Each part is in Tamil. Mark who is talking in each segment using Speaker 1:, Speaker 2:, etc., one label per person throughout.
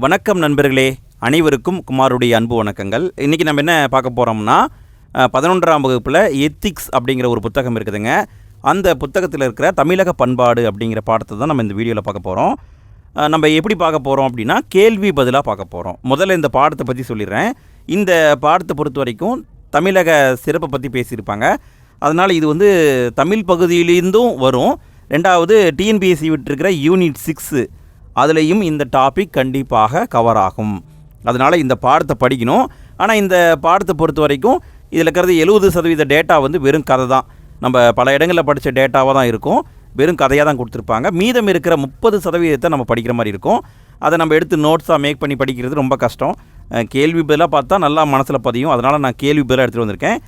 Speaker 1: வணக்கம் நண்பர்களே அனைவருக்கும் குமாருடைய அன்பு வணக்கங்கள். இன்றைக்கி நம்ம என்ன பார்க்க போகிறோம்னா பதினொன்றாம் வகுப்பில் எத்திக்ஸ் அப்படிங்கிற ஒரு புத்தகம் இருக்குதுங்க. அந்த புத்தகத்தில் இருக்கிற தமிழக பண்பாடு அப்படிங்கிற பாடத்தை தான் நம்ம இந்த வீடியோவில் பார்க்க போகிறோம் நம்ம எப்படி பார்க்க போகிறோம் அப்படின்னா கேள்வி பதிலாக பார்க்க போகிறோம் முதல்ல இந்த பாடத்தை பற்றி சொல்லிடுறேன். இந்த பாடத்தை பொறுத்த வரைக்கும் தமிழக சிறப்பை பற்றி பேசியிருப்பாங்க. அதனால் இது வந்து தமிழ் பகுதியிலிருந்தும் வரும். ரெண்டாவது டிஎன்பிஎஸ்சி விட்டுருக்கிற யூனிட் சிக்ஸு அதுலேயும் இந்த டாபிக் கண்டிப்பாக கவர் ஆகும். அதனால் இந்த பாடத்தை படிக்கணும். ஆனால் இந்த பாடத்தை பொறுத்த வரைக்கும் இதில் இருக்கிறது எழுபது சதவீத டேட்டா வந்து வெறும் கதை தான். நம்ம பல இடங்களில் படித்த டேட்டாவாக தான் இருக்கும். வெறும் கதையாக தான் கொடுத்துருப்பாங்க. மீதம் இருக்கிற முப்பது சதவீதத்தை நம்ம படிக்கிற மாதிரி இருக்கும். அதை நம்ம எடுத்து நோட்ஸாக மேக் பண்ணி படிக்கிறது ரொம்ப கஷ்டம். கேள்வி பதிலாக பார்த்தா நல்லா மனசில் பதியும். அதனால் நான் கேள்வி பதிலாக எடுத்துகிட்டு வந்திருக்கேன்.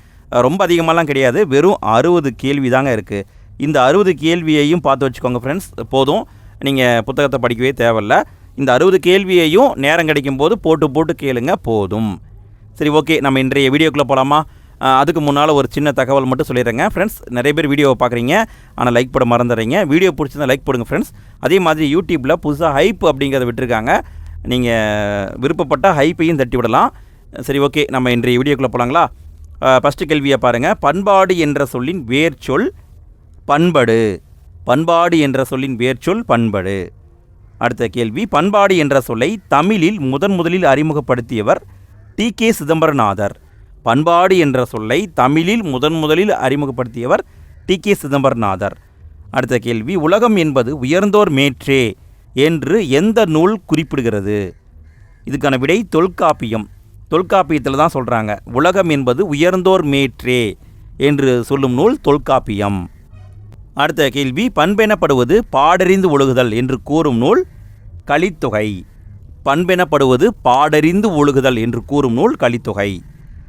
Speaker 1: ரொம்ப அதிகமாகலாம் கிடையாது. வெறும் அறுபது கேள்வி தாங்க இருக்குது இந்த அறுபது கேள்வியையும் பார்த்து வச்சுக்கோங்க ஃப்ரெண்ட்ஸ் போதும். நீங்கள் புத்தகத்தை படிக்கவே தேவையில்ல. இந்த அறுபது கேள்வியையும் நேரம் கிடைக்கும் போது போட்டு போட்டு கேளுங்க போதும். சரி ஓகே நம்ம இன்றைய வீடியோக்குள்ளே போகலாமா அதுக்கு முன்னால் ஒரு சின்ன தகவல் மட்டும் சொல்லிடுறேங்க. ஃப்ரெண்ட்ஸ் நிறைய பேர் வீடியோவை பார்க்குறீங்க ஆனால் லைக் போட மறந்துடுறீங்க. வீடியோ பிடிச்சிருந்தா லைக் போடுங்க ஃப்ரெண்ட்ஸ் அதே மாதிரி யூடியூப்பில் புதுசாக ஹைப் அப்படிங்கிறத விட்டுருக்காங்க. நீங்கள் விருப்பப்பட்டால் ஹைப்பையும் தட்டி விடலாம். சரி ஓகே நம்ம இன்றைய வீடியோக்குள்ளே போகலாங்களா ஃபஸ்ட்டு கேள்வியை பாருங்கள் பண்பாடு என்ற சொல்லின் வேர் சொல் பண்படு. பண்பாடு என்ற சொல்லின் வேர்ச்சொல் பண்படு. அடுத்த கேள்வி பண்பாடு என்ற சொல்லை தமிழில் முதன் முதலில் அறிமுகப்படுத்தியவர் டி கே சிதம்பரநாதர். பண்பாடு என்ற சொல்லை தமிழில் முதன் முதலில் அறிமுகப்படுத்தியவர் டி கே சிதம்பரநாதர். அடுத்த கேள்வி உலகம் என்பது உயர்ந்தோர் மேற்றே என்று எந்த நூல் குறிப்பிடுகிறது? இதுக்கான விடை தொல்காப்பியம். தொல்காப்பியத்தில் தான் சொல்கிறாங்க உலகம் என்பது உயர்ந்தோர் மேற்றே என்று சொல்லும் நூல் தொல்காப்பியம். அடுத்த கேள்வி பண்பெனப்படுவது பாடறிந்து ஒழுகுதல் என்று கூறும் நூல் கலித்தொகை. பண்பெனப்படுவது பாடறிந்து ஒழுகுதல் என்று கூறும் நூல் கலித்தொகை.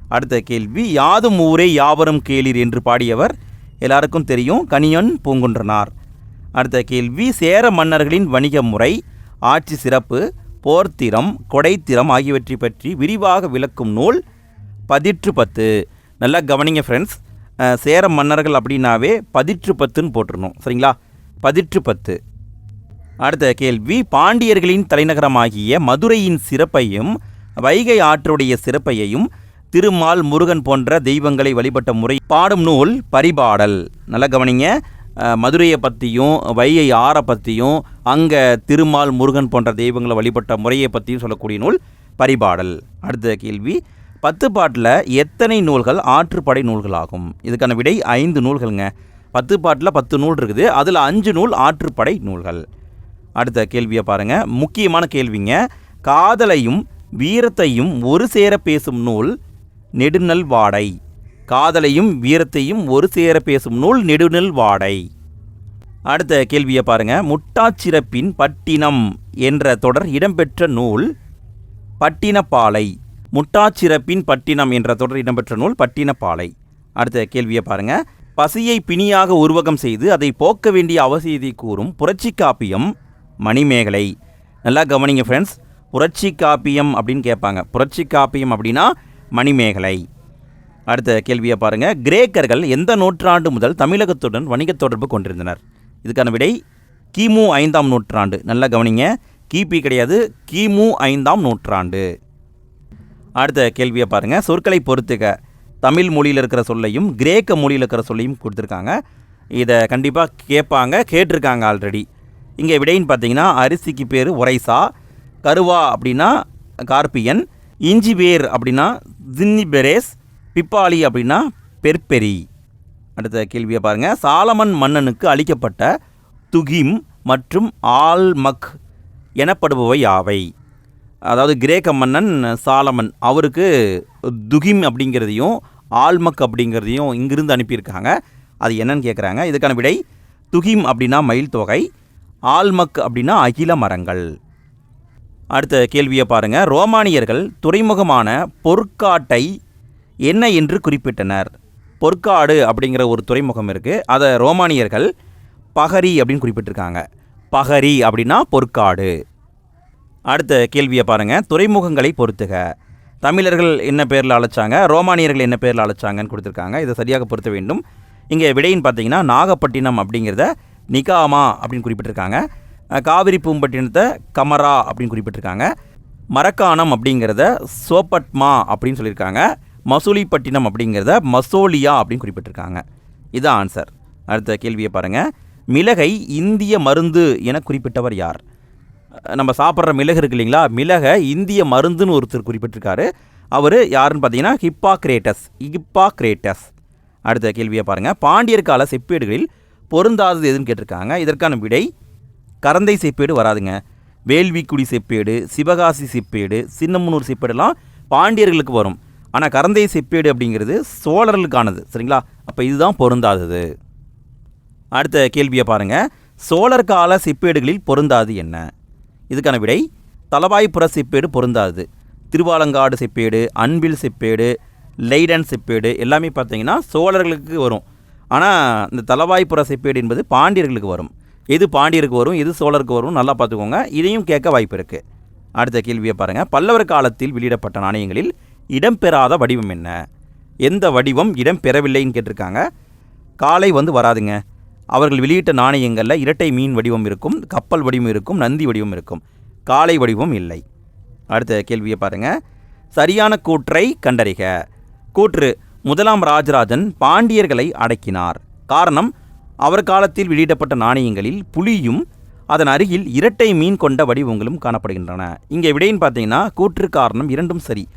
Speaker 1: அடுத்த கேள்வி யாதும் ஊரே யாவரும் கேளீர் என்று பாடியவர் எல்லாருக்கும் தெரியும் கனியன் பூங்குன்றனார். அடுத்த கேள்வி சேர மன்னர்களின் வணிக முறை ஆட்சி சிறப்பு போர்த்திறம் கொடைத்திறம் ஆகியவற்றை பற்றி விரிவாக விளக்கும் நூல் பதிற்று பத்து நல்லா கவனிங்க ஃப்ரெண்ட்ஸ் சேர மன்னர்கள் அப்படின்னாவே பதிற்று பத்துன்னு போட்டுருணும் சரிங்களா? பதிற்று பத்து. அடுத்த கேள்வி. பாண்டியர்களின் தலைநகரமாகிய மதுரையின் சிறப்பையும் வைகை ஆற்றுடைய சிறப்பையையும் திருமால் முருகன் போன்ற தெய்வங்களை வழிபட்ட முறை பாடும் நூல் பரிபாடல். நல்லா கவனிங்க. மதுரையை பற்றியும் வைகை ஆறை பற்றியும் அங்கே திருமால் முருகன் போன்ற தெய்வங்களை வழிபட்ட முறையை பற்றியும் சொல்லக்கூடிய நூல் பரிபாடல். அடுத்த கேள்வி. பத்து பாட்டில் எத்தனை நூல்கள் ஆற்றுப்படை நூல்களாகும்? இதுக்கான விடை ஐந்து நூல்களுங்க. பத்து பாட்டில் பத்து நூல் இருக்குது. அதில் அஞ்சு நூல் ஆற்றுப்படை நூல்கள். அடுத்த கேள்வியை பாருங்கள் முக்கியமான கேள்விங்க. காதலையும் வீரத்தையும் ஒரு சேர பேசும் நூல் நெடுநல் வாடை. காதலையும் வீரத்தையும் ஒரு சேர பேசும் நூல் நெடுநல் வாடை. அடுத்த கேள்வியை பாருங்கள் முட்டாச்சிறப்பின் பட்டினம் என்ற தொடர் இடம்பெற்ற நூல் பட்டினப்பாலை. முட்டாச்சிறப்பின் பட்டினம் என்ற தொடர் இடம்பெற்ற நூல் பட்டினப்பாலை. அடுத்த கேள்வியை பாருங்க. பசியை பிணியாக உருவகம் செய்து அதை போக்க வேண்டிய அவசியத்தை கூறும் புரட்சி காப்பியம் மணிமேகலை. நல்லா கவனிங்க ஃப்ரெண்ட்ஸ் புரட்சி காப்பியம் அப்படின்னு கேட்பாங்க. புரட்சி காப்பியம் அப்படின்னா மணிமேகலை. அடுத்த கேள்வியை பாருங்கள் கிரேக்கர்கள் எந்த நூற்றாண்டு முதல் தமிழகத்துடன் வணிகத் தொடர்பு கொண்டிருந்தனர்? இதுக்கான விடை கிமு ஐந்தாம் நூற்றாண்டு. நல்லா கவனிங்க. கிபி கிடையாது. கிமு ஐந்தாம் நூற்றாண்டு. அடுத்த கேள்வியை பாருங்கள் சொற்களை பொறுத்துக்க தமிழ் மொழியில் இருக்கிற சொல்லையும் கிரேக்க மொழியில் இருக்கிற சொல்லையும் கொடுத்துருக்காங்க. இதை கண்டிப்பாக கேட்பாங்க கேட்டிருக்காங்க ஆல்ரெடி இங்கே விடைன்னு பார்த்தீங்கன்னா அரிசிக்கு பேர் உரைசா கருவா அப்படின்னா கார்பியன் இஞ்சி பேர் அப்படின்னா ஜின்னிபெரேஸ் பிப்பாளி அப்படின்னா பெர்பெரி. அடுத்த கேள்வியை பாருங்கள் சாலமன் மன்னனுக்கு அளிக்கப்பட்ட துகிம் மற்றும் ஆல்மக் எனப்படுபவை யாவை? அதாவது கிரேக்க மன்னன் சாலமன் அவருக்கு துகிம் அப்படிங்கிறதையும் ஆல்மக் அப்படிங்கிறதையும் இங்கிருந்து அனுப்பியிருக்காங்க. அது என்னன்னு கேட்குறாங்க இதுக்கான விடை துகிம் அப்படின்னா மயில் தொகை ஆல்மக் அப்படின்னா அகில மரங்கள். அடுத்த கேள்வியை பாருங்கள் ரோமானியர்கள் துறைமுகமான பொற்காட்டை என்ன என்று குறிப்பிட்டனர். பொற்காடு அப்படிங்கிற ஒரு துறைமுகம் இருக்குது அதை ரோமானியர்கள் பகரி அப்படின்னு குறிப்பிட்டிருக்காங்க. பகரி அப்படின்னா பொற்காடு. அடுத்த கேள்வியை பாருங்கள் துறைமுகங்களை பொறுத்துக. தமிழர்கள் என்ன பேரில் அழைச்சாங்க? ரோமானியர்கள் என்ன பேரில் அழைச்சாங்கன்னு கொடுத்துருக்காங்க. இதை சரியாக பொருத்த வேண்டும். இங்கே விடைன்னு பார்த்தீங்கன்னா நாகப்பட்டினம் அப்படிங்கிறத நிகாமா அப்படின்னு குறிப்பிட்டிருக்காங்க. காவிரி பூம்பட்டினத்தை கமரா அப்படின்னு குறிப்பிட்டிருக்காங்க. மரக்காணம் அப்படிங்கிறத சோப்பட்மா அப்படின்னு சொல்லியிருக்காங்க. மசூலிப்பட்டினம் அப்படிங்கிறத மசோலியா அப்படின்னு குறிப்பிட்டிருக்காங்க. இதான் ஆன்சர் அடுத்த கேள்வியை பாருங்கள் மிளகை இந்திய மருந்து என குறிப்பிட்டவர் யார்? நம்ம சாப்பிட்ற மிளகு இருக்கு இல்லைங்களா? மிளகை இந்திய மருந்துன்னு ஒருத்தர் குறிப்பிட்டிருக்காரு. அவர் யாருன்னு பார்த்தீங்கன்னா ஹிப்பாக்ரேட்டஸ் ஹிப்பாக்ரேட்டஸ். அடுத்த கேள்வியை பாருங்கள் பாண்டியர் கால செப்பேடுகளில் பொருந்தாதது எதுன்னு கேட்டிருக்காங்க. இதற்கான விடை கரந்தை செப்பேடு வராதுங்க. வேள்விக்குடி செப்பேடு சிவகாசி செப்பேடு சின்னமுனூர் செப்பேடுலாம் பாண்டியர்களுக்கு வரும். ஆனால் கரந்தை செப்பேடு அப்படிங்கிறது சோழர்களுக்கானது. சரிங்களா? அப்போ இதுதான் பொருந்தாதது. அடுத்த கேள்வியை பாருங்கள் சோழர் கால செப்பேடுகளில் பொருந்தாது என்ன? இதுக்கான விடை தலவாய்ப்புற செப்பேடு பொருந்தாது. திருவாலங்காடு செப்பேடு அன்பில் செப்பேடு லைடன் செப்பேடு எல்லாமே பார்த்தீங்கன்னா சோழர்களுக்கு வரும். ஆனால் இந்த தலவாய்ப்புற செப்பேடு என்பது பாண்டியர்களுக்கு வரும். எது பாண்டியருக்கு வரும் எது சோழருக்கு வரும் நல்லா பார்த்துக்கோங்க. இதையும் கேட்க வாய்ப்பு இருக்குது அடுத்த கேள்வியை பாருங்கள் பல்லவர் காலத்தில் வெளியிடப்பட்ட நாணயங்களில் இடம்பெறாத வடிவம் என்ன? எந்த வடிவம் இடம்பெறவில்லைன்னு கேட்டிருக்காங்க. காலை வந்து வராதுங்க. அவர்கள் வெளியிட்ட நாணயங்களில் இரட்டை மீன் வடிவம் இருக்கும் கப்பல் வடிவம் இருக்கும் நந்தி வடிவம் இருக்கும். காளை வடிவம் இல்லை. அடுத்த கேள்வியை பாருங்கள் சரியான கூற்றை கண்டறிக. கூற்று முதலாம் ராஜராஜன் பாண்டியர்களை அடக்கினார். காரணம் அவர் காலத்தில் வெளியிடப்பட்ட நாணயங்களில் புலியும் அதன் அருகில் இரட்டை மீன் கொண்ட வடிவங்களும் காணப்படுகின்றன. இங்கே விடைன்னு பார்த்தீங்கன்னா கூற்று காரணம் இரண்டும் சரி.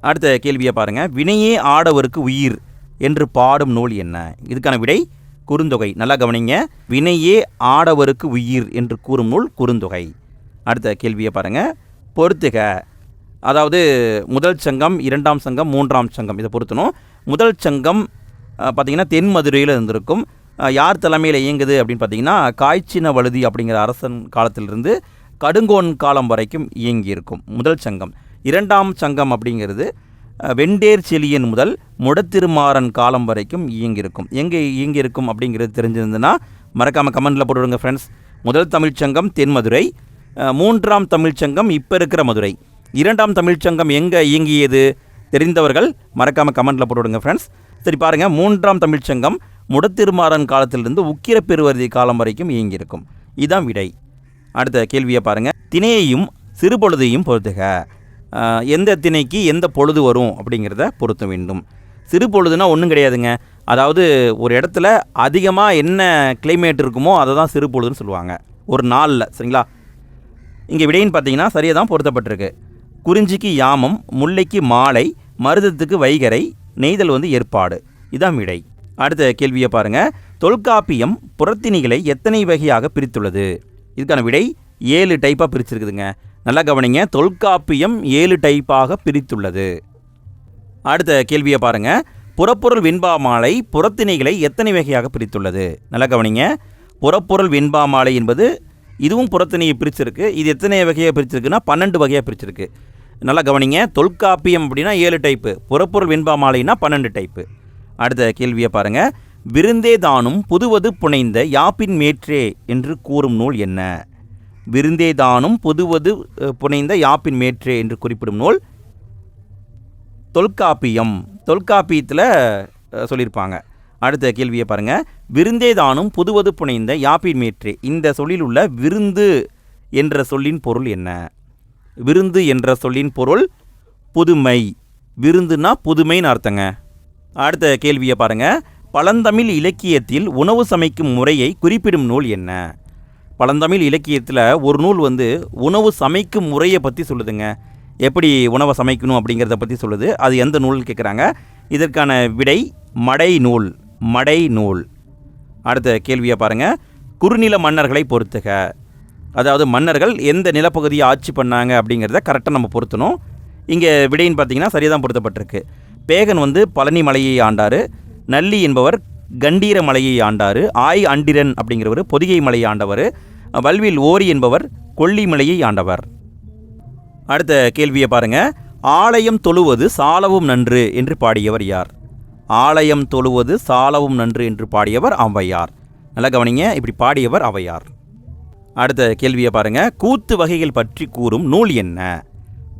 Speaker 1: அடுத்த கேள்வியை பாருங்கள் வினையே ஆடவருக்கு உயிர் என்று பாடும் நூல் என்ன? இதுக்கான விடை குறுந்தொகை. நல்லா கவனிங்க. வினையே ஆடவருக்கு உயிர் என்று கூறும் நூல் குறுந்தொகை. அடுத்த கேள்வியை பாருங்கள் பொறுத்துக. அதாவது முதல் சங்கம் இரண்டாம் சங்கம் மூன்றாம் சங்கம். இதை பொருத்தணும். முதல் சங்கம் பார்த்திங்கன்னா தென் மதுரையில் இருந்திருக்கும். யார் தலைமையில் இயங்குது அப்படின்னு பார்த்தீங்கன்னா காய்ச்சின வழுதி அப்படிங்கிற அரசன் காலத்திலிருந்து கடுங்கோன் காலம் வரைக்கும் இயங்கியிருக்கும் முதல் சங்கம். இரண்டாம் சங்கம் அப்படிங்கிறது வெண்டேர் செலியன் முதல் முடத்திருமாறன் காலம் வரைக்கும் இயங்கியிருக்கும். எங்கே இயங்கியிருக்கும் அப்படிங்கிறது தெரிஞ்சிருந்ததுன்னா மறக்காமல் கமெண்டில் போட்டுவிடுங்க ஃப்ரெண்ட்ஸ் முதல் தமிழ்ச்சங்கம் தென்மதுரை அஹ், மூன்றாம் தமிழ்ச்சங்கம் இப்போ இருக்கிற மதுரை. இரண்டாம் தமிழ்ச்சங்கம் எங்கே இயங்கியது தெரிந்தவர்கள் மறக்காமல் கமெண்டில் போட்டுவிடுங்க ஃப்ரெண்ட்ஸ் சரி பாருங்கள் மூன்றாம் தமிழ்ச்சங்கம் முடத்திருமாறன் காலத்திலிருந்து உக்கிர பெருவருதி காலம் வரைக்கும் இயங்கியிருக்கும். இதுதான் விடை. அடுத்த கேள்வியை பாருங்கள் தினையையும் சிறுபொழுதையும் பொறுத்துக. எந்த திணைக்கு எந்த பொழுது வரும் அப்படிங்கிறத பொருத்த வேண்டும். சிறு பொழுதுனா ஒன்றும் கிடையாதுங்க. அதாவது ஒரு இடத்துல அதிகமாக என்ன கிளைமேட் இருக்குமோ அதை தான் சிறு பொழுதுன்னு சொல்லுவாங்க. ஒரு நாளில் சரிங்களா? இங்கே விடைன்னு பார்த்தீங்கன்னா சரியாக தான் பொருத்தப்பட்டிருக்கு. குறிஞ்சிக்கு யாமம் முல்லைக்கு மாலை மருதத்துக்கு வைகரை நெய்தல் வந்து ஏற்பாடு. இதான் விடை. அடுத்த கேள்வியை பாருங்கள் தொல்காப்பியம் புறத்திணிகளை எத்தனை வகையாக பிரித்துள்ளது? இதுக்கான விடை ஏழு டைப்பாக பிரிச்சிருக்குதுங்க. நல்லா கவனிங்க. தொல்காப்பியம் ஏழு டைப்பாக பிரித்துள்ளது. அடுத்த கேள்வியை பாருங்க. புறப்பொருள் வெண்பா மாலை புறத்திணைகளை எத்தனை வகையாக பிரித்துள்ளது? நல்லா கவனிங்க. புறப்பொருள் வெண்பா மாலை என்பது இதுவும் புறத்திணையை பிரிச்சிருக்கு. இது எத்தனை வகையாக பிரிச்சிருக்குன்னா பன்னெண்டு வகையாக பிரிச்சிருக்கு. நல்லா கவனிங்க. தொல்காப்பியம் அப்படின்னா ஏழு டைப்பு. புறப்பொருள் வெண்பா மாலைன்னா பன்னெண்டு டைப்பு. அடுத்த கேள்வியை பாருங்கள் விருந்தே தானும் புதுவது புனைந்த யாப்பின் மேற்றே என்று கூறும் நூல் என்ன? விருந்தேதானும் பொதுவது புதுவது புனைந்த யாப்பின் மேற்றே என்று குறிப்பிடும் நூல் தொல்காப்பியம். தொல்காப்பியத்தில் சொல்லியிருப்பாங்க. அடுத்த கேள்வியை பாருங்கள் விருந்தேதானும் புதுவது புனைந்த யாப்பின் மேற்றே. இந்த சொல்லில் உள்ள விருந்து என்ற சொல்லின் பொருள் என்ன? விருந்து என்ற சொல்லின் பொருள் புதுமை. விருந்துனா புதுமைன்னு அர்த்தங்க. அடுத்த கேள்வியை பாருங்கள் பழந்தமிழ் இலக்கியத்தில் உணவு சமைக்கும் முறையை குறிப்பிடும் நூல் என்ன? பழந்தமிழ் இலக்கியத்தில் ஒரு நூல் வந்து உணவு சமைக்கும் முறையை பற்றி சொல்லுதுங்க. எப்படி உணவை சமைக்கணும் அப்படிங்கிறத பற்றி சொல்லுது. அது எந்த நூல்னு கேட்குறாங்க இதற்கான விடை மடை நூல் மடை நூல். அடுத்த கேள்வியை பாருங்கள் குறுநில மன்னர்களை பொறுத்துக. அதாவது மன்னர்கள் எந்த நிலப்பகுதியை ஆட்சி பண்ணாங்க அப்படிங்கிறத கரெக்டாக நம்ம பொருத்தணும். இங்கே விடைன்னு பார்த்தீங்கன்னா சரியாக தான் பொருத்தப்பட்டிருக்கு. பேகன் வந்து பழனி மலையை ஆண்டார். நல்லி என்பவர் கண்டீர மலையை ஆண்டார். ஆய் அண்டிரன் அப்படிங்கிறவர் பொதிகை மலையை ஆண்டவர். வல்வில் ஓரி என்பவர் கொல்லிமலையை ஆண்டவர். அடுத்த கேள்வியை பாருங்க. ஆலயம் தொழுவது சாலவும் நன்று என்று பாடியவர் யார்? ஆலயம் தொழுவது சாலவும் நன்று என்று பாடியவர் ஔவையார் நல்லா கவனிங்க இப்படி பாடியவர் ஔவையார் அடுத்த கேள்வியை பாருங்க. கூத்து வகைகள் பற்றி கூறும் நூல் என்ன?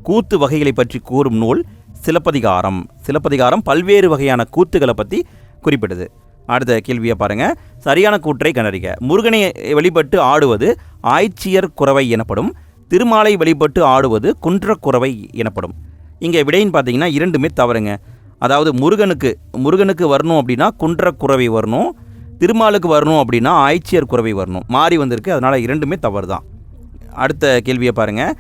Speaker 1: கூத்து வகைகளை பற்றி கூறும் நூல் சிலப்பதிகாரம். சிலப்பதிகாரம் பல்வேறு வகையான கூத்துகளை பற்றி குறிப்பிடுது. அடுத்த கேள்வியை பாருங்கள் சரியான கூற்றை கண்டறிக. முருகனை வழிபட்டு ஆடுவது ஆய்ச்சியர் குறவை எனப்படும் திருமாலை வழிபட்டு ஆடுவது குன்றக்குறவை எனப்படும். இங்கே விடைன்னு பார்த்தீங்கன்னா இரண்டுமே தவறுங்க. அதாவது முருகனுக்கு முருகனுக்கு வரணும் அப்படின்னா குன்றக்குறவை வரணும் திருமாலுக்கு வரணும் அப்படின்னா ஆய்ச்சியர் குறவை வரணும். மாறி வந்திருக்கு அதனால் இரண்டுமே தவறு தான் அடுத்த கேள்வியை பாருங்கள்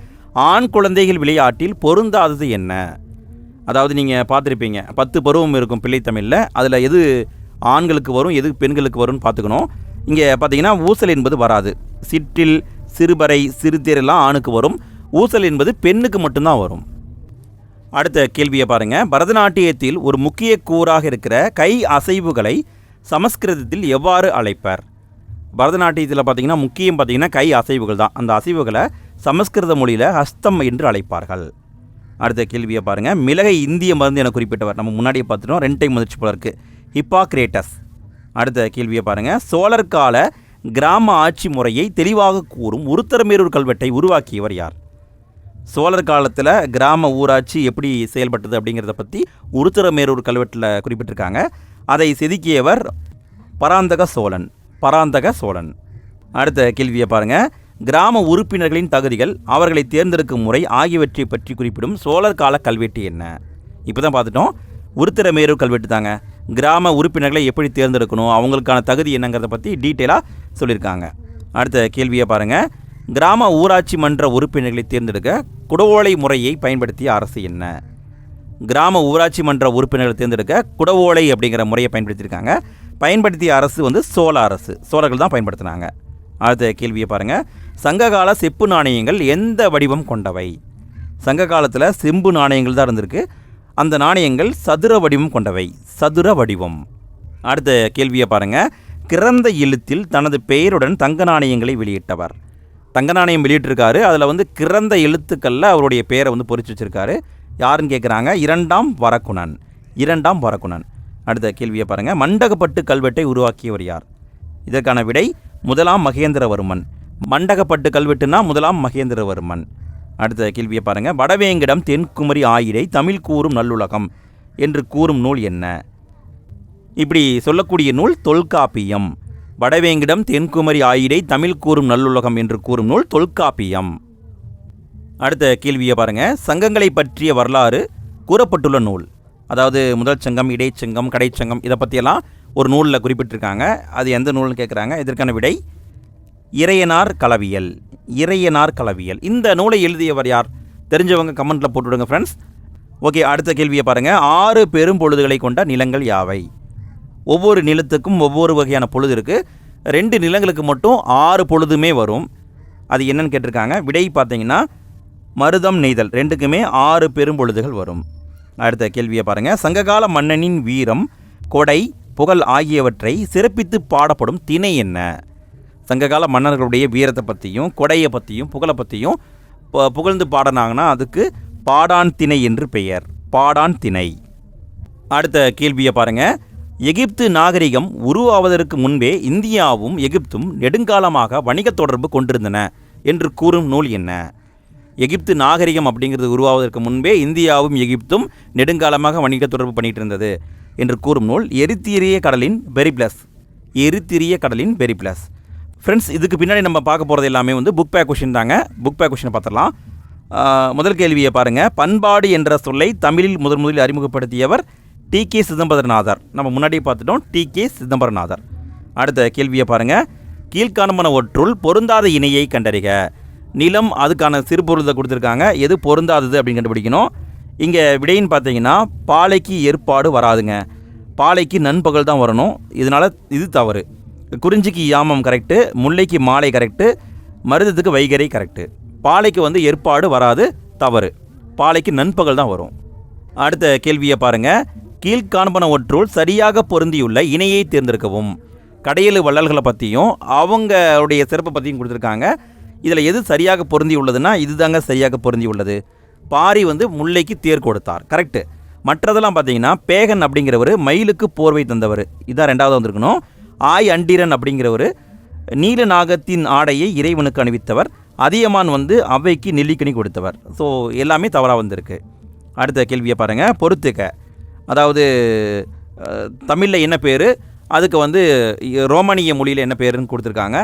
Speaker 1: ஆண் குழந்தைகள் விளையாட்டில் பொருந்தாதது என்ன? அதாவது நீங்கள் பார்த்துருப்பீங்க பத்து பருவம் இருக்கும் பிள்ளை தமிழில் அதில் எது ஆண்களுக்கு வரும் எது பெண்களுக்கு வரும்னு பார்த்துக்கணும். இங்கே பார்த்தீங்கன்னா ஊசல் என்பது வராது. சிற்றில் சிறுபறை சிறுதேரெல்லாம் ஆணுக்கு வரும். ஊசல் என்பது பெண்ணுக்கு மட்டும்தான் வரும். அடுத்த கேள்வியை பாருங்கள் பரதநாட்டியத்தில் ஒரு முக்கிய கூறாக இருக்கிற கை அசைவுகளை சமஸ்கிருதத்தில் எவ்வாறு அழைப்பர்? பரதநாட்டியத்தில் பார்த்தீங்கன்னா முக்கியம் பார்த்தீங்கன்னா கை அசைவுகள் தான். அந்த அசைவுகளை சமஸ்கிருத மொழியில் ஹஸ்தம் என்று அழைப்பார்கள். அடுத்த கேள்வியை பாருங்கள் மிளகை இந்திய மருந்து என குறிப்பிட்டவர். நம்ம முன்னாடியே பார்த்துட்டோம். ரெண்டு டைம் வந்துச்சு போல இருக்குது ஹிப்பாக்ரேட்டஸ். அடுத்த கேள்வியை பாருங்கள் சோழர் கால கிராம ஆட்சி முறையை தெளிவாக கூறும் உருத்தரமேரூர் கல்வெட்டை உருவாக்கியவர் யார்? சோழர் காலத்தில் கிராம ஊராட்சி எப்படி செயல்பட்டது அப்படிங்கிறத பற்றி உருத்தரமேரூர் கல்வெட்டில் குறிப்பிட்டிருக்காங்க. அதை செதுக்கியவர் பராந்தக சோழன். பராந்தக சோழன். அடுத்த கேள்வியை பாருங்கள் கிராம உறுப்பினர்களின் தகுதிகள் அவர்களை தேர்ந்தெடுக்கும் முறை ஆகியவற்றை பற்றி குறிப்பிடும் சோழர் கால கல்வெட்டு என்ன? இப்போ தான் பார்த்துட்டோம். உருத்திரமேரூர் கல்வெட்டு தாங்க. கிராம உறுப்பினர்களை எப்படி தேர்ந்தெடுக்கணும் அவங்களுக்கான தகுதி என்னங்கிறத பற்றி டீட்டெயிலாக சொல்லியிருக்காங்க. அடுத்த கேள்வியை பாருங்கள் கிராம ஊராட்சி மன்ற உறுப்பினர்களை தேர்ந்தெடுக்க குடவோலை முறையை பயன்படுத்திய அரசு என்ன? கிராம ஊராட்சி மன்ற உறுப்பினர்களை தேர்ந்தெடுக்க குடவோலை அப்படிங்கிற முறையை பயன்படுத்தியிருக்காங்க. பயன்படுத்திய அரசு வந்து சோழ அரசு. சோழர்கள் தான் பயன்படுத்தினாங்க. அடுத்த கேள்வியை பாருங்கள் சங்ககால செப்பு நாணயங்கள் எந்த வடிவம் கொண்டவை? சங்க காலத்தில் செம்பு நாணயங்கள் தான் இருந்திருக்கு. அந்த நாணயங்கள் சதுர வடிவம் கொண்டவை. சதுர வடிவம். அடுத்த கேள்வியை பாருங்கள் கிறந்த எழுத்தில் தனது பெயருடன் தங்க நாணயங்களை வெளியிட்டவர். தங்க நாணயம் வெளியிட்டிருக்காரு. அதில் வந்து கிறந்த எழுத்துக்களில் அவருடைய பெயரை வந்து பொறிச்சு வச்சிருக்காரு. யாருன்னு கேட்குறாங்க இரண்டாம் வரக்குணன். இரண்டாம் வரக்குணன். அடுத்த கேள்வியை பாருங்கள் மண்டகப்பட்டு கல்வெட்டை உருவாக்கியவர் யார்? இதற்கான விடை முதலாம் மகேந்திரவர்மன். மண்டகப்பட்டு கல்வெட்டுனா முதலாம் மகேந்திரவர்மன். அடுத்த கேள்வியை பாருங்கள் வடவேங்கிடம் தென்குமரி ஆயிரை தமிழ் கூறும் நல்லுலகம் என்று கூறும் நூல் என்ன? இப்படி சொல்லக்கூடிய நூல் தொல்காப்பியம். வடவேங்கிடம் தென்குமரி ஆயிரை தமிழ் கூறும் நல்லுலகம் என்று கூறும் நூல் தொல்காப்பியம். அடுத்த கேள்வியை பாருங்கள் சங்கங்களை பற்றிய வரலாறு கூறப்பட்டுள்ள நூல். அதாவது முதல் சங்கம் இடைச்சங்கம் கடைச்சங்கம் இதை பற்றியெல்லாம் ஒரு நூலில் குறிப்பிட்டிருக்காங்க. அது எந்த நூல்னு கேட்குறாங்க இதற்கான விடை இறையனார் களவியல் இறையனார் களவியல். இந்த நூலை எழுதியவர் யார்? தெரிஞ்சவங்க கமெண்ட்டில் போட்டுவிடுங்க ஃப்ரெண்ட்ஸ் ஓகே அடுத்த கேள்வியை பாருங்கள் ஆறு பெரும் பொழுதுகளை கொண்ட நிலங்கள் யாவை? ஒவ்வொரு நிலத்துக்கும் ஒவ்வொரு வகையான பொழுது இருக்குது ரெண்டு நிலங்களுக்கு மட்டும் ஆறு பொழுதுமே வரும். அது என்னன்னு கேட்டிருக்காங்க. விடை பார்த்தீங்கன்னா மருதம் நெய்தல். ரெண்டுக்குமே ஆறு பெரும் பொழுதுகள் வரும். அடுத்த கேள்வியை பாருங்கள் சங்ககால மன்னனின் வீரம் கொடை புகழ் ஆகியவற்றை சிறப்பித்து பாடப்படும் திணை என்ன? சங்ககால மன்னர்களுடைய வீரத்தை பற்றியும் கொடையை பற்றியும் புகழை பற்றியும் புகழ்ந்து பாடினாங்கன்னா அதுக்கு பாடான் திணை என்று பெயர். பாடான் திணை. அடுத்த கேள்வியை பாருங்கள் எகிப்து நாகரிகம் உருவாவதற்கு முன்பே இந்தியாவும் எகிப்தும் நெடுங்காலமாக வணிக தொடர்பு கொண்டிருந்தன என்று கூறும் நூல் என்ன? எகிப்து நாகரிகம் அப்படிங்கிறது உருவாவதற்கு முன்பே இந்தியாவும் எகிப்தும் நெடுங்காலமாக வணிக தொடர்பு பண்ணிகிட்டு இருந்தது என்று கூறும் நூல் எரித்திரிய கடலின் பெரிப்ளஸ். எரித்திரிய கடலின் பெரிப்ளஸ். ஃப்ரெண்ட்ஸ் இதுக்கு பின்னாடி நம்ம பார்க்க போகிறது எல்லாமே வந்து புக் பேக் கொஷின் தாங்க. புக் பேக் கொஷினை பார்த்துடலாம். முதல் கேள்வியை பாருங்கள் பண்பாடு என்ற சொல்லை தமிழில் முதன் முதலில் அறிமுகப்படுத்தியவர் டி. கே. சிதம்பரநாதர். நம்ம முன்னாடியே பார்த்துட்டோம். டி. கே. சிதம்பரநாதர். அடுத்த கேள்வியை பாருங்கள் கீழ்காணமான ஒற்றுள் பொருந்தாத இணையை கண்டறிக. நிலம் அதுக்கான சிறுபொருளை கொடுத்துருக்காங்க. எது பொருந்தாதது அப்படின்னு கண்டுபிடிக்கணும். இங்கே விடைன்னு பார்த்தீங்கன்னா பாலைக்கு ஏற்பாடு வராதுங்க. பாலைக்கு நண்பகல் தான் வரணும். இதனால் இது தவறு. குறிஞ்சிக்கு யாமம் கரெக்டு முல்லைக்கு மாலை கரெக்டு மருதத்துக்கு வைகரை கரெக்டு பாலைக்கு வந்து ஏற்பாடு வராது தவறு. பாலைக்கு நண்பகல் தான் வரும். அடுத்த கேள்வியை பாருங்கள் கீழ்காண்பன ஒற்றுள் சரியாக பொருந்தியுள்ள இணையை தேர்ந்தெடுக்கவும். கடையலு வள்ளல்களை பற்றியும் அவங்களுடைய சிறப்பை பற்றியும் கொடுத்துருக்காங்க. இதில் எது சரியாக பொருந்தி உள்ளதுன்னா இதுதாங்க சரியாக பொருந்தி உள்ளது பாரி வந்து முல்லைக்கு தேர் கொடுத்தார். கரெக்டு மற்றதெல்லாம் பார்த்தீங்கன்னா பேகன் அப்படிங்கிறவர் மயிலுக்கு போர்வை தந்தவர். இதான் ரெண்டாவது வந்திருக்கணும். ஆய் அண்டிரன் அப்படிங்கிறவர் நீல நாகத்தின் ஆடையை இறைவனுக்கு அணிவித்தவர். அதியமான் வந்து அவைக்கு நெல்லிக்கனி கொடுத்தவர். ஸோ எல்லாமே தவறாக வந்திருக்கு. அடுத்த கேள்வியை பாருங்கள் பொறுத்துக்க அதாவது தமிழில் என்ன பேர்? அதுக்கு வந்து ரோமானிய மொழியில் என்ன பேருன்னு கொடுத்துருக்காங்க.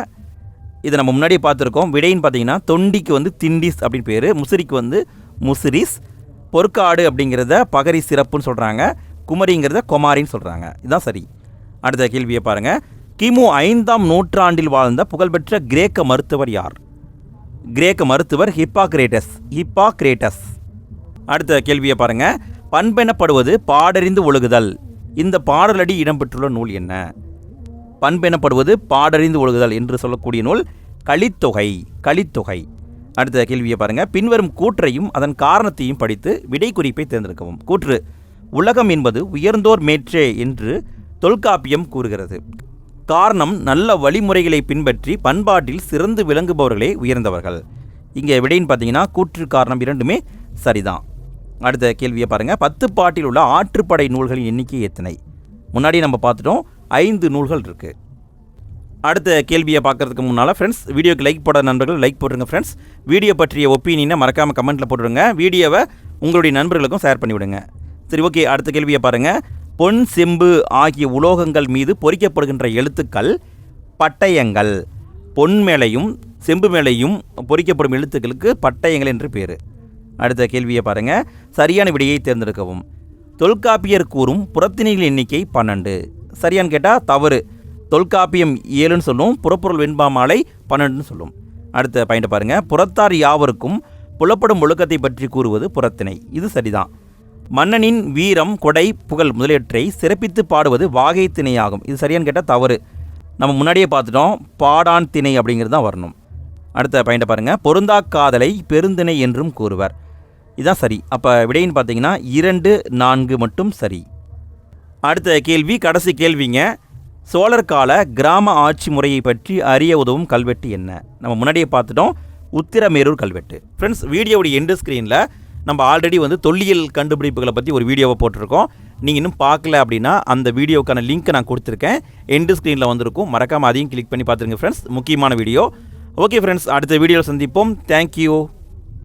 Speaker 1: இதை நம்ம முன்னாடியே பார்த்துருக்கோம். விடைன்னு பார்த்தீங்கன்னா தொண்டிக்கு வந்து திண்டிஸ் அப்படின்னு பேர். முசிறிக்கு வந்து முசிரிஸ் பொற்காடு அப்படிங்கிறத பகரி சிறப்புன்னு சொல்கிறாங்க குமரிங்கிறத கொமாரின்னு சொல்கிறாங்க இதுதான் சரி. அடுத்த கேள்வியை பாருங்கள் கிமு ஐந்தாம் நூற்றாண்டில் வாழ்ந்த புகழ்பெற்ற கிரேக்க மருத்துவர் யார்? கிரேக்க மருத்துவர் ஹிப்பாக்ரேட்டஸ் ஹிப்பாக்ரேட்டஸ். அடுத்த கேள்வியை பாருங்கள் பண்பெனப்படுவது பாடறிந்து ஒழுகுதல். இந்த பாடலடி இடம்பெற்றுள்ள நூல் என்ன? பண்பெனப்படுவது பாடறிந்து ஒழுகுதல் என்று சொல்லக்கூடிய நூல் கலித்தொகை கலித்தொகை. அடுத்த கேள்வியை பாருங்கள் பின்வரும் கூற்றையும் அதன் காரணத்தையும் படித்து விடை குறிப்பை தேர்ந்தெடுக்கவும். கூற்று உலகம் என்பது உயர்ந்தோர் மேற்றே என்று தொல்காப்பியம் கூறுகிறது. காரணம் நல்ல வழிமுறைகளை பின்பற்றி பண்பாட்டில் சிறந்து விளங்குபவர்களே உயர்ந்தவர்கள். இங்கே விடைன்னு பார்த்தீங்கன்னா கூற்று காரணம் இரண்டுமே சரிதான். அடுத்த கேள்வியை பாருங்கள் பத்து பாட்டில் உள்ள ஆற்றுப்படை நூல்களின் எண்ணிக்கை எத்தனை? முன்னாடி நம்ம பார்த்துட்டோம். ஐந்து நூல்கள் இருக்குது அடுத்த கேள்வியை பார்க்குறதுக்கு முன்னால் ஃப்ரெண்ட்ஸ் வீடியோக்கு லைக் போட நண்பர்கள் லைக் போட்டுருங்க ஃப்ரெண்ட்ஸ் வீடியோ பற்றிய ஒப்பீனியனை மறக்காமல் கமெண்ட்டில் போட்டுருங்க வீடியோவை உங்களுடைய நண்பர்களுக்கும் ஷேர் பண்ணிவிடுங்க. சரி ஓகே அடுத்த கேள்வியை பாருங்கள் பொன் செம்பு ஆகிய உலோகங்கள் மீது பொறிக்கப்படுகின்ற எழுத்துக்கள் பட்டயங்கள். பொன் மேலையும் செம்பு மேலையும் பொறிக்கப்படும் எழுத்துக்களுக்கு பட்டயங்கள் என்று பேர். அடுத்த கேள்வியை பாருங்கள் சரியான விடையை தேர்ந்தெடுக்கவும். தொல்காப்பியர் கூறும் புறத்திணைகள் எண்ணிக்கை பன்னெண்டு. சரியான்னு கேட்டால் தவறு. தொல்காப்பியம் ஏழுன்னு சொல்லும் புறப்பொருள் வெண்பாமாலை பன்னெண்டுன்னு சொல்லும். அடுத்த பாயிண்ட் பாருங்கள் புறத்தார் யாவருக்கும் புலப்படும் ஒழுக்கத்தை பற்றி கூறுவது புறத்திணை. இது சரிதான். மன்னனின் வீரம் கொடை புகழ் முதலியவற்றை சிறப்பித்து பாடுவது வாகை திணையாகும். இது சரியான்னு கேட்டால் தவறு. நம்ம முன்னாடியே பார்த்துட்டோம். பாடான் திணை அப்படிங்கிறது தான் வரணும். அடுத்த பாயிண்ட்டை பாருங்கள் பொருந்தா காதலை பெருந்திணை என்றும் கூறுவர். இதுதான் சரி. அப்போ விடைன்னு பார்த்தீங்கன்னா இரண்டு நான்கு மட்டும் சரி. அடுத்த கேள்வி கடைசி கேள்விங்க. சோழர் கால கிராம ஆட்சி முறையை பற்றி அறிய உதவும் கல்வெட்டு என்ன? நம்ம முன்னாடியே பார்த்துட்டோம். உத்திரமேரூர் கல்வெட்டு. ஃப்ரெண்ட்ஸ் வீடியோடைய எண்டு ஸ்க்ரீனில் நம்ம ஆல்ரெடி வந்து தொல்லியல் கண்டுபிடிப்புகளை பற்றி ஒரு வீடியோவை போட்டிருக்கோம். நீங்கள் இன்னும் பார்க்கல அப்படின்னா அந்த வீடியோக்கான லிங்க்கை நான் கொடுத்துருக்கேன். எண்டு ஸ்க்ரீனில் வந்திருக்கும். மறக்காமல் அதையும் கிளிக் பண்ணி பார்த்துருங்க ஃப்ரெண்ட்ஸ் முக்கியமான வீடியோ ஓகே ஃப்ரெண்ட்ஸ் அடுத்த வீடியோவில் சந்திப்போம். தேங்க்யூ